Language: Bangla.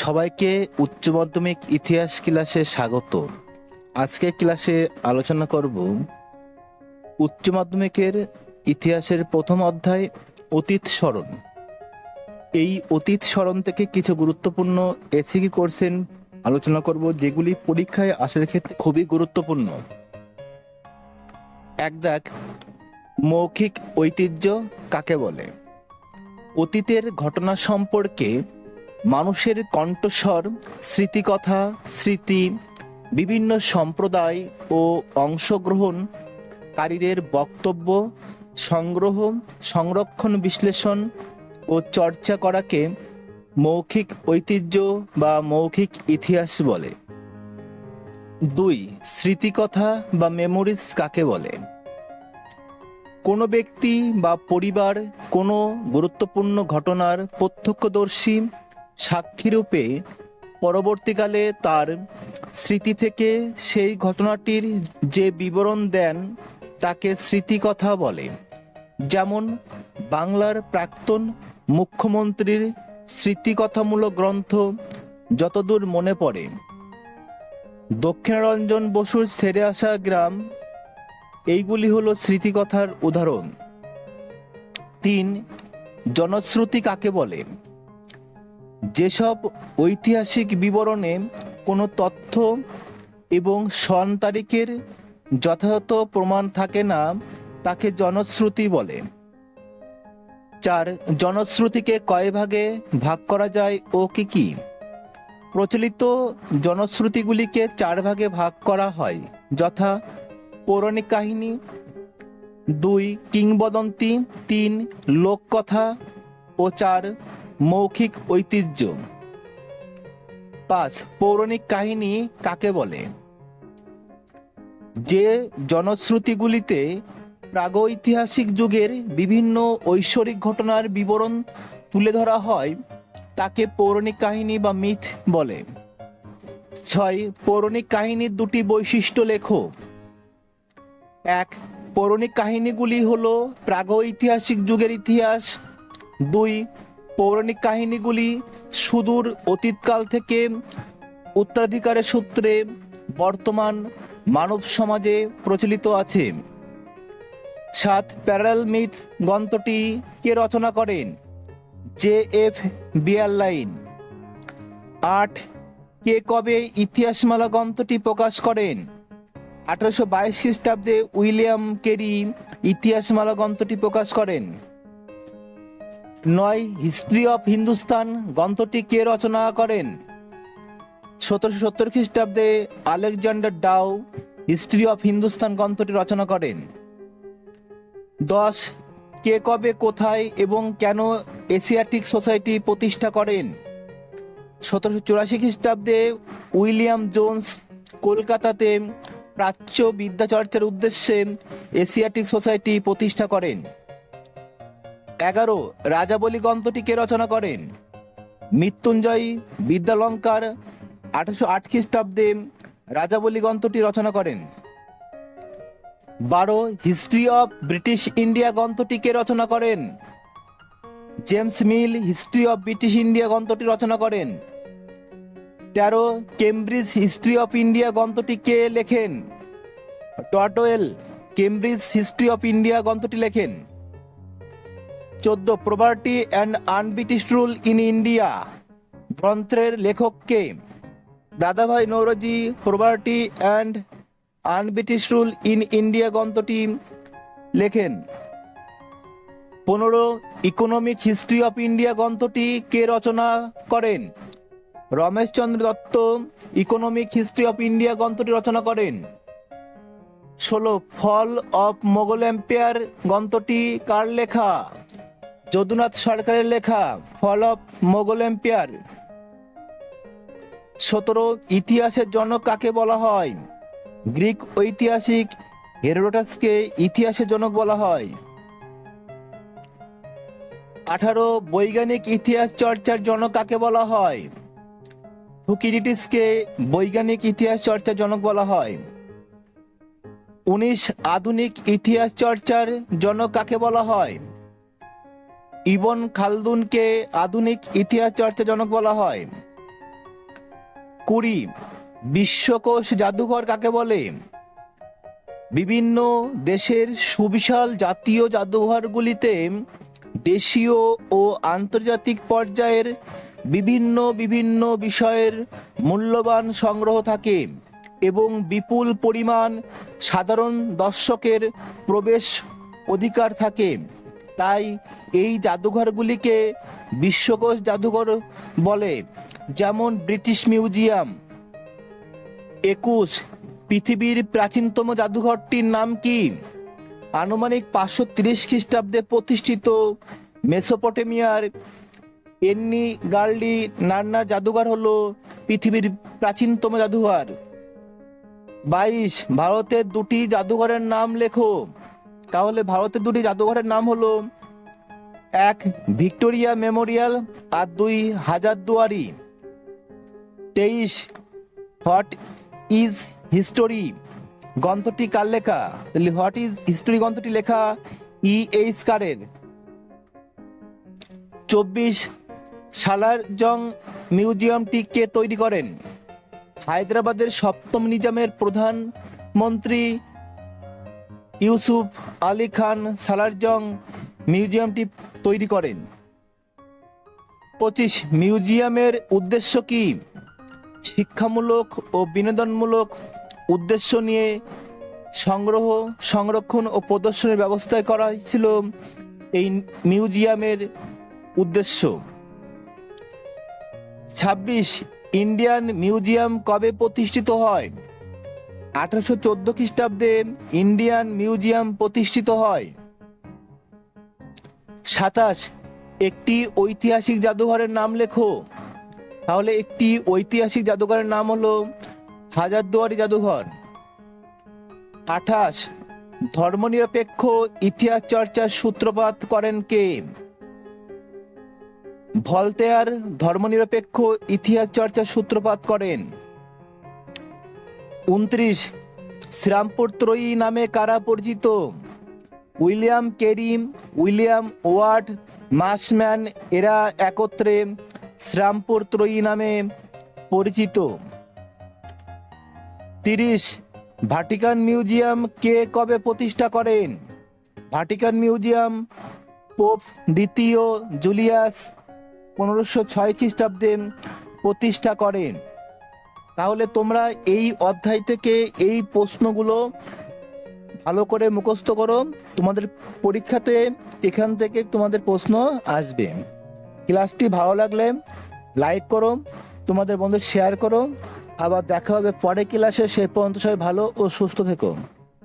সবাইকে উচ্চ মাধ্যমিক ইতিহাস ক্লাসে স্বাগত। আজকের ক্লাসে আলোচনা করব উচ্চ মাধ্যমিকের ইতিহাসের প্রথম অধ্যায় অতীত স্মরণ। এই অতীত স্মরণ থেকে কিছু গুরুত্বপূর্ণ এসিকি কোর্সেন আলোচনা করব, যেগুলি পরীক্ষায় আসার ক্ষেত্রে খুবই গুরুত্বপূর্ণ। এক দেখ মৌখিক ঐতিহ্য কাকে বলে? অতীতের ঘটনা সম্পর্কে মানুষের কণ্ঠস্বর, স্মৃতিকথা, স্মৃতি, বিভিন্ন সম্প্রদায় ও অংশগ্রহণকারীদের বক্তব্য, সংগ্রহ, সংরক্ষণ, বিশ্লেষণ ও চর্চা করাকে মৌখিক ঐতিহ্য বা মৌখিক ইতিহাস বলে। দুই, স্মৃতিকথা বা মেমোরিজ কাকে বলে? কোনো ব্যক্তি বা পরিবার কোনো গুরুত্বপূর্ণ ঘটনার প্রত্যক্ষদর্শী সাক্ষীরূপে পরবর্তীকালে তার স্মৃতি থেকে সেই ঘটনাটির যে বিবরণ দেন, তাকে স্মৃতিকথা বলে। যেমন বাংলার প্রাক্তন মুখ্যমন্ত্রীর স্মৃতিকথামূলক গ্রন্থ যতদূর মনে পড়ে। দক্ষিণারঞ্জন বসুর ছেড়ে আসা গ্রাম, এইগুলি হলো স্মৃতিকথার উদাহরণ। তিন, জনশ্রুতি কাকে বলে? যেসব ঐতিহাসিক বিবরণে কোনো তথ্য এবং সন তারিখের যথাযথ প্রমাণ থাকে না, তাকে জনশ্রুতি বলে। চার, জনশ্রুতিকে কয় ভাগে ভাগ করা যায় ও কি কি? প্রচলিত জনশ্রুতিগুলিকে চার ভাগে ভাগ করা হয়, যথা পৌরাণিক কাহিনী, দুই, কিংবদন্তি, তিন, লোককথা ও চার মৌখিক ঐতিহ্য। পাঁচ, পৌরাণিক কাহিনী কাকে বলে? যে জনশ্রুতিগুলিতে প্রাগৈতিহাসিক যুগের বিভিন্ন ঐশ্বরিক ঘটনার বিবরণ তুলে ধরা হয়, তাকে পৌরাণিক কাহিনী বা মিথ বলে। ছয়, পৌরাণিক কাহিনীর দুটি বৈশিষ্ট্য লেখো। এক, পৌরাণিক কাহিনীগুলি হলো প্রাগৈতিহাসিক যুগের ইতিহাস। দুই পৌরাণিক কাহিনীগুলি সুদূর অতীতকাল থেকে উত্তরাধিকারের সূত্রে বর্তমান মানব সমাজে প্রচলিত আছে। সাত প্যারাল মিথ গ্রন্থটি কে রচনা করেন? জে এফ বিয়ারলাইন। আট কে কবে ইতিহাসমালা গ্রন্থটি প্রকাশ করেন? আঠারোশো বাইশ খ্রিস্টাব্দে উইলিয়াম কেরি ইতিহাসমালা গ্রন্থটি প্রকাশ করেন। নয়, হিস্ট্রি অফ হিন্দুস্তান, গ্রন্থটি কে রচনা করেন? সতেরোশো সত্তর খ্রিস্টাব্দে Alexander Dow history of Hindustan গ্রন্থটি রচনা করেন। দশ, কে কবে, কোথায় এবং কেন এশিয়াটিক সোসাইটি প্রতিষ্ঠা করেন? সতেরোশো চুরাশি খ্রিস্টাব্দে উইলিয়াম জোন্স কলকাতাতে প্রাচ্য বিদ্যাচর্চার উদ্দেশ্যে এশিয়াটিক সোসাইটি প্রতিষ্ঠা করেন। এগারো রাজাবলী গ্রন্থটি কে রচনা করেন? মৃত্যুঞ্জয় বিদ্যালঙ্কার আঠারোশো আট খ্রিস্টাব্দে রাজাবলী গ্রন্থটি রচনা করেন। বারো হিস্ট্রি অফ ব্রিটিশ ইন্ডিয়া গ্রন্থটি কে রচনা করেন? James Mill history of British India গ্রন্থটি রচনা করেন। তেরো কেমব্রিজ হিস্ট্রি অফ ইন্ডিয়া গ্রন্থটি কে লেখেন? টটোয়েল কেমব্রিজ হিস্ট্রি অফ ইন্ডিয়া গ্রন্থটি লেখেন। চোদ্দ property and unbritish rule in India গ্রন্থের লেখককে Dadabhai Naoroji property and unbritish rule in India গ্রন্থটি লেখেন। পনেরো ইকোনমিক হিস্ট্রি অফ ইন্ডিয়া গ্রন্থটি কে রচনা করেন? Rameshchandra Dutt economic history of India গ্রন্থটি রচনা করেন। ষোলো ফল অফ মোগল এম্পায়ার গ্রন্থটি কার লেখা? যদুনাথ সরকারের লেখা ফল অফ মোগল এম্পায়ার। সতেরো ইতিহাসের জনক কাকে বলা হয়? গ্রিক ঐতিহাসিক হেরোডাসকে ইতিহাসের জনক বলা হয়। আঠারো বৈজ্ঞানিক ইতিহাস চর্চার জনক কাকে বলা হয়? থুকিডিটিসকে বৈজ্ঞানিক ইতিহাস চর্চার জনক বলা হয়। উনিশ আধুনিক ইতিহাস চর্চার জনক কাকে বলা হয়? ইবন খালদুনকে আধুনিক ইতিহাস চর্চার জনক বলা হয়। কুড়ি বিশ্বকোষ জাদুঘর কাকে বলে? বিভিন্ন দেশের সুবিশাল জাতীয় জাদুঘরগুলিতে দেশীয় ও আন্তর্জাতিক পর্যায়ের বিভিন্ন বিভিন্ন বিষয়ের মূল্যবান সংগ্রহ থাকে এবং বিপুল পরিমাণ সাধারণ দর্শকের প্রবেশ অধিকার থাকে। তাই এই জাদুঘরগুলিকে বিশ্বকোষ জাদুঘর বলে, যেমন ব্রিটিশ মিউজিয়াম। একুশ, পৃথিবীর প্রাচীনতম জাদুঘরটির নাম কি? আনুমানিক পাঁচশো তিরিশ খ্রিস্টাব্দে প্রতিষ্ঠিত মেসোপটেমিয়ার এন্নি গার্লি নান্নার জাদুঘর হলো পৃথিবীর প্রাচীনতম জাদুঘর। বাইশ, ভারতের দুটি জাদুঘরের নাম লেখো। তাহলে ভারতের দুটি জাদুঘরের নাম হলো এক ভিক্টোরিয়া মেমোরিয়াল আর দুই হাজারদুয়ারি। তেইশ হোয়াট ইজ হিস্টোরি? গ্রন্থটি কার লেখা? হোয়াট ইজ হিস্টোরি গ্রন্থটি লেখা ই এইচ কারের। চব্বিশ সালার জং মিউজিয়ামটি কে তৈরি করেন? হায়দ্রাবাদের সপ্তম নিজামের প্রধানমন্ত্রী ইউসুফ আলী খান সালারজং মিউজিয়ামটি তৈরি করেন। পঁচিশ, মিউজিয়ামের উদ্দেশ্য কি? শিক্ষামূলক ও বিনোদনমূলক উদ্দেশ্য নিয়ে সংগ্রহ, সংরক্ষণ ও প্রদর্শনের ব্যবস্থা করা হয়েছিল এই মিউজিয়ামের উদ্দেশ্য। ছাব্বিশ, ইন্ডিয়ান মিউজিয়াম কবে প্রতিষ্ঠিত হয়? আঠারোশো চোদ্দ খ্রিস্টাব্দে ইন্ডিয়ান মিউজিয়াম প্রতিষ্ঠিত হয়। সাতাশ, একটি ঐতিহাসিক জাদুঘরের নাম লেখো। তাহলে একটি ঐতিহাসিক জাদুঘরের নাম হলো হাজারদুয়ারি জাদুঘর। আঠাশ, ধর্মনিরপেক্ষ ইতিহাস চর্চার সূত্রপাত করেন কে? ভলতেয়ার ধর্মনিরপেক্ষ ইতিহাস চর্চার সূত্রপাত করেন। উনত্রিশ শ্রীরামপুর ত্রয়ী নামে কারা পরিচিত? William Carey, William Ward, Marshman এরা একত্রে শ্রীরামপুর ত্রয়ী নামে পরিচিত। তিরিশ, ভাটিকান মিউজিয়াম কে কবে প্রতিষ্ঠা করেন? ভাটিকান মিউজিয়াম, পোপ দ্বিতীয় জুলিয়াস পনেরোশো ছয় খ্রিস্টাব্দে প্রতিষ্ঠা করেন। তাহলে তোমরা এই অধ্যায় থেকে এই প্রশ্নগুলো ভালো করে মুখস্থ করো। তোমাদের পরীক্ষাতে এখান থেকে তোমাদের প্রশ্ন আসবে। ক্লাসটি ভালো লাগলে লাইক করো, তোমাদের বন্ধু শেয়ার করো। আবার দেখা হবে পরে ক্লাসে। সে পর্যন্ত সবাই ভালো ও সুস্থ থেকো।